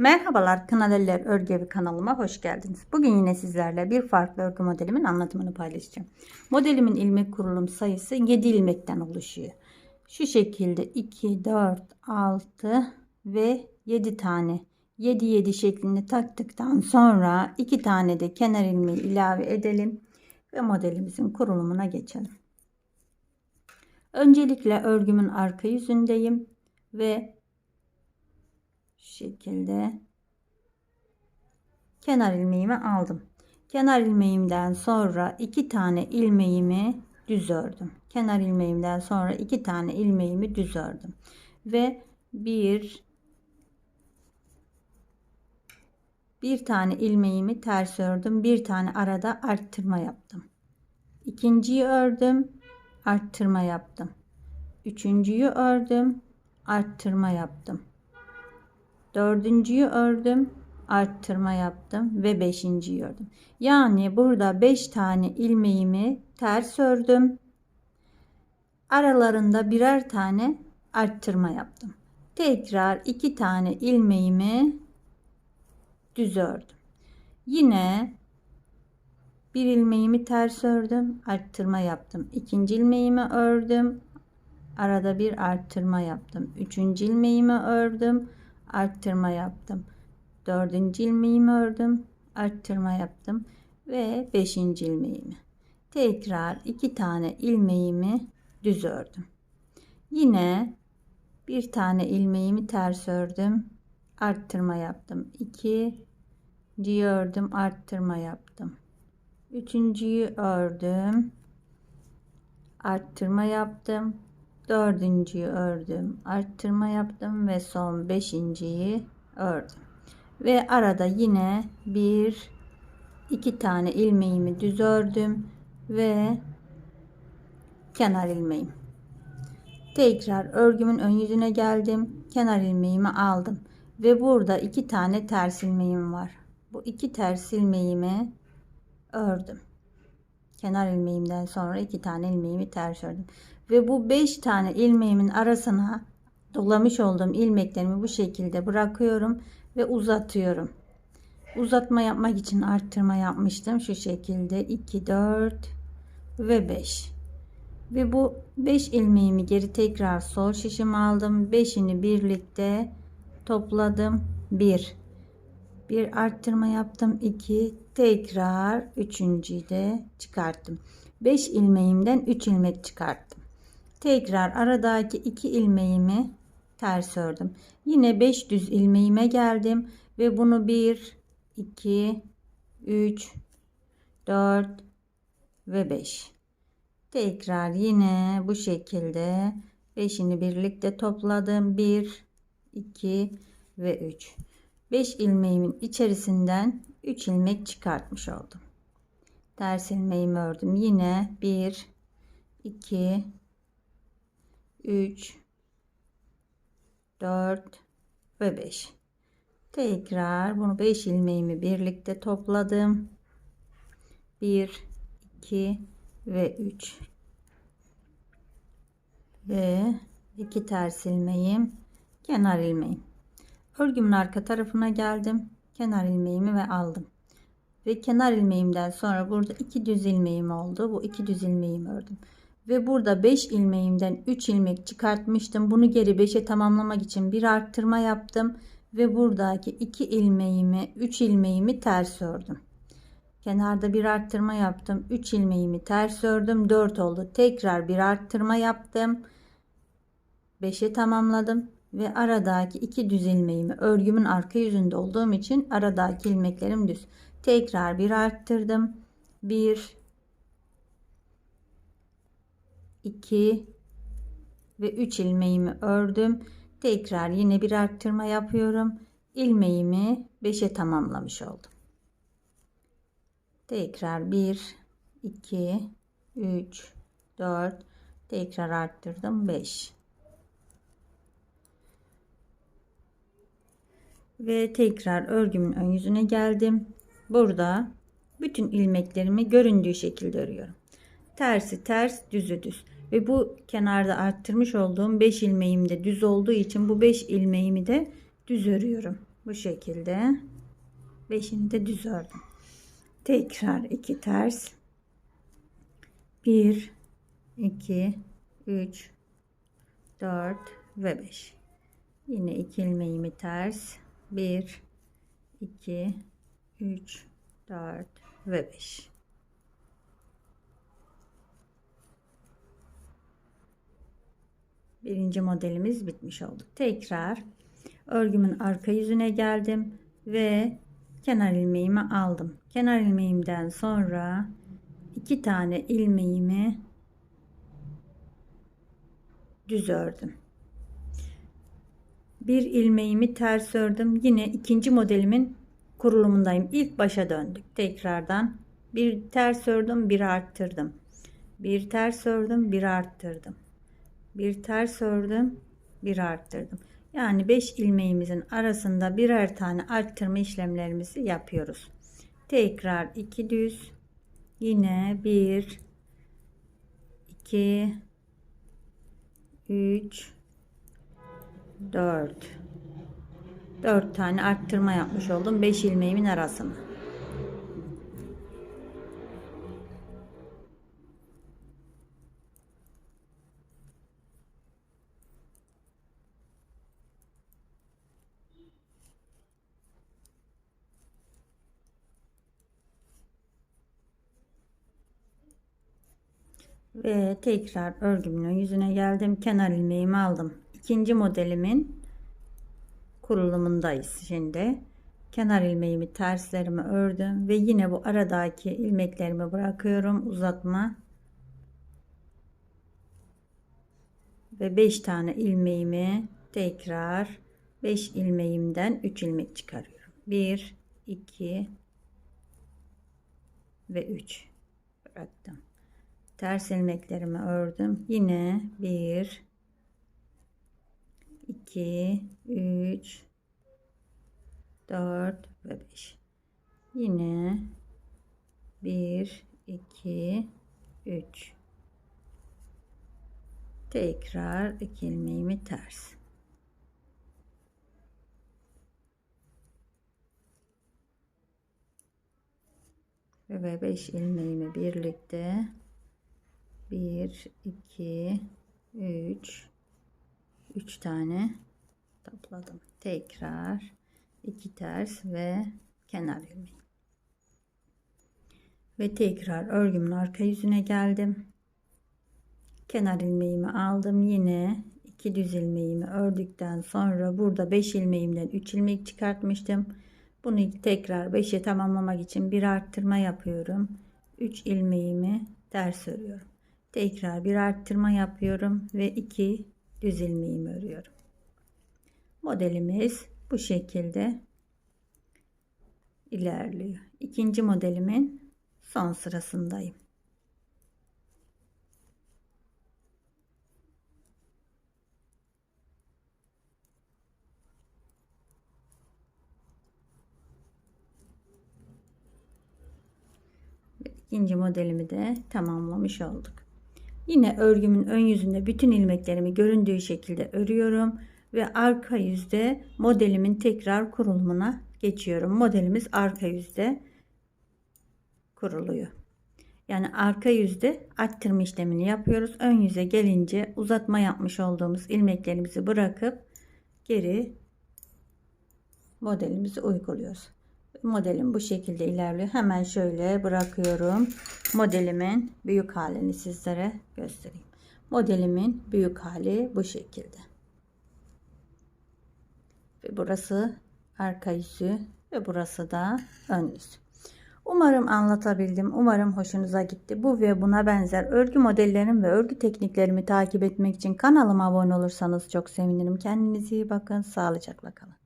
Merhabalar Kınadeller Örgü Evi kanalıma hoş geldiniz. Bugün yine sizlerle bir farklı örgü modelimin anlatımını paylaşacağım. Modelimin ilmek kurulum sayısı 7 ilmekten oluşuyor. Şu şekilde 2, 4, 6 ve 7 tane 7 7 şeklinde taktıktan sonra 2 tane de kenar ilmeği ilave edelim ve modelimizin kurulumuna geçelim. Öncelikle örgümün arka yüzündeyim ve şu şekilde kenar ilmeğimi aldım. Kenar ilmeğimden sonra iki tane ilmeğimi düz ördüm. Kenar ilmeğimden sonra iki tane ilmeğimi düz ördüm. Ve bir bir tane ilmeğimi ters ördüm. Bir tane arada arttırma yaptım. İkinciyi ördüm. Arttırma yaptım. Üçüncüyü ördüm. Arttırma yaptım. Dördüncüyü ördüm. Arttırma yaptım ve beşinciyi ördüm. Yani burada beş tane ilmeğimi ters ördüm. Aralarında birer tane arttırma yaptım. Tekrar iki tane ilmeğimi düz ördüm. Yine bir ilmeğimi ters ördüm, arttırma yaptım. İkinci ilmeğimi ördüm. Arada bir arttırma yaptım. Üçüncü ilmeğimi ördüm, arttırma yaptım. Dördüncü ilmeğimi ördüm, arttırma yaptım ve beşinci ilmeğimi. Tekrar iki tane ilmeğimi düz ördüm. Yine bir tane ilmeğimi ters ördüm, arttırma yaptım. İki ördüm, arttırma yaptım. Üçüncüyü ördüm, arttırma yaptım. Dördüncüyü ördüm, arttırma yaptım ve son beşinciyi ördüm. Ve arada yine bir iki tane ilmeğimi düz ördüm ve kenar ilmeğim. Tekrar örgümün ön yüzüne geldim. Kenar ilmeğimi aldım. Ve burada iki tane ters ilmeğim var. Bu iki ters ilmeğimi ördüm. Kenar ilmeğimden sonra iki tane ilmeğimi ters ördüm. Ve bu beş tane ilmeğimin arasına dolamış olduğum ilmeklerimi bu şekilde bırakıyorum ve uzatıyorum. Uzatma yapmak için arttırma yapmıştım. Şu şekilde 2, 4 ve 5. Ve bu 5 ilmeğimi geri tekrar sol şişime aldım. 5'ini birlikte topladım. 1. Bir arttırma yaptım. 2. Tekrar üçüncüyü de çıkarttım. 5 ilmeğimden 3 ilmek çıkarttım. Tekrar aradaki 2 ilmeğimi ters ördüm. Yine 5 düz ilmeğime geldim ve bunu 1 2 3 4 ve 5. Tekrar yine bu şekilde 5'ini birlikte topladım. 1 2 ve 3. 5 ilmeğimin içerisinden 3 ilmek çıkartmış oldum. Ters ilmeğimi ördüm. Yine 1 2 3 4 ve 5. Tekrar bunu 5 ilmeğimi birlikte topladım. 1 2 ve 3 ve 2 ters ilmeğim kenar ilmeğim. Örgümün arka tarafına geldim kenar ilmeğimi ve aldım. Ve kenar ilmeğimden sonra burada iki düz ilmeğim oldu. Bu iki düz ilmeğimi ördüm ve burada 5 ilmeğimden 3 ilmek çıkartmıştım. Bunu geri 5'e tamamlamak için bir arttırma yaptım. Ve buradaki 2 ilmeğimi 3 ilmeğimi ters ördüm. Kenarda bir arttırma yaptım. 3 ilmeğimi ters ördüm. 4 oldu. Tekrar bir arttırma yaptım. 5'e tamamladım. Ve aradaki iki düz ilmeğimi örgümün arka yüzünde olduğum için aradaki ilmeklerim düz. Tekrar bir arttırdım. 1 2 ve 3 ilmeğimi ördüm. Tekrar yine bir arttırma yapıyorum. İlmeğimi 5'e tamamlamış oldum. Tekrar 1 2 3 4 tekrar arttırdım 5 ve tekrar örgümün ön yüzüne geldim. Burada bütün ilmeklerimi göründüğü şekilde örüyorum tersi ters düzü düz ve bu kenarda arttırmış olduğum 5 ilmeğim de düz olduğu için bu 5 ilmeğimi de düz örüyorum Bu şekilde. Beşini de düz ördüm. Tekrar iki ters. 1 2 3 4 ve 5. Yine iki ilmeğimi ters. 1 2 3 4 ve 5. Birinci modelimiz bitmiş oldu. Tekrar örgümün arka yüzüne geldim ve kenar ilmeğimi aldım. Kenar ilmeğimden sonra iki tane ilmeğimi düz ördüm. Bir ilmeğimi ters ördüm. Yine ikinci modelimin kurulumundayım. İlk başa döndük. Tekrardan bir ters ördüm, bir arttırdım. Bir ters ördüm, bir arttırdım. Bir ters ördüm, bir arttırdım. Yani 5 ilmeğimizin arasında birer tane arttırma işlemlerimizi yapıyoruz. Tekrar 2 düz. Yine 1 2 3 4 4 tane arttırma yapmış oldum 5 ilmeğimin arasına. Ve tekrar örgümün yüzüne geldim. Kenar ilmeğimi aldım. İkinci modelimin kurulumundayız şimdi. Kenar ilmeğimi terslerimi ördüm ve yine bu aradaki ilmeklerimi bırakıyorum uzatma ve 5 tane ilmeğimi tekrar 5 ilmeğimden 3 ilmek çıkarıyorum. 1 2 ve 3 bıraktım ters ilmeklerimi ördüm. Yine 1 2 3 4 ve 5. Yine 1 2 3 tekrar iki ilmeğimi ters ve 5 ilmeğimi birlikte 1 2 3 3 tane topladım. Tekrar 2 ters ve kenar ilmeği. Ve tekrar örgümün arka yüzüne geldim. Kenar ilmeğimi aldım. Yine 2 düz ilmeğimi ördükten sonra burada 5 ilmeğimden 3 ilmek çıkartmıştım. Bunu tekrar 5'e tamamlamak için bir arttırma yapıyorum. 3 ilmeğimi ters örüyorum. Tekrar bir arttırma yapıyorum ve iki düz ilmeğimi örüyorum. Modelimiz bu şekilde ilerliyor. İkinci modelimin son sırasındayım. İkinci modelimi de tamamlamış olduk. Yine örgümün ön yüzünde bütün ilmeklerimi göründüğü şekilde örüyorum ve arka yüzde modelimin tekrar kurulumuna geçiyorum. Modelimiz arka yüzde kuruluyor. Yani arka yüzde arttırma işlemini yapıyoruz. Ön yüze gelince uzatma yapmış olduğumuz ilmeklerimizi bırakıp geri modelimizi uyguluyoruz. Modelim bu şekilde ilerliyor. Hemen şöyle bırakıyorum. Modelimin büyük halini sizlere göstereyim. Modelimin büyük hali bu şekilde. Ve burası arka yüzü ve burası da ön yüzü. Umarım anlatabildim. Umarım hoşunuza gitti. Bu ve buna benzer örgü modellerim ve örgü tekniklerimi takip etmek için kanalıma abone olursanız çok sevinirim. Kendinize iyi bakın. Sağlıcakla kalın.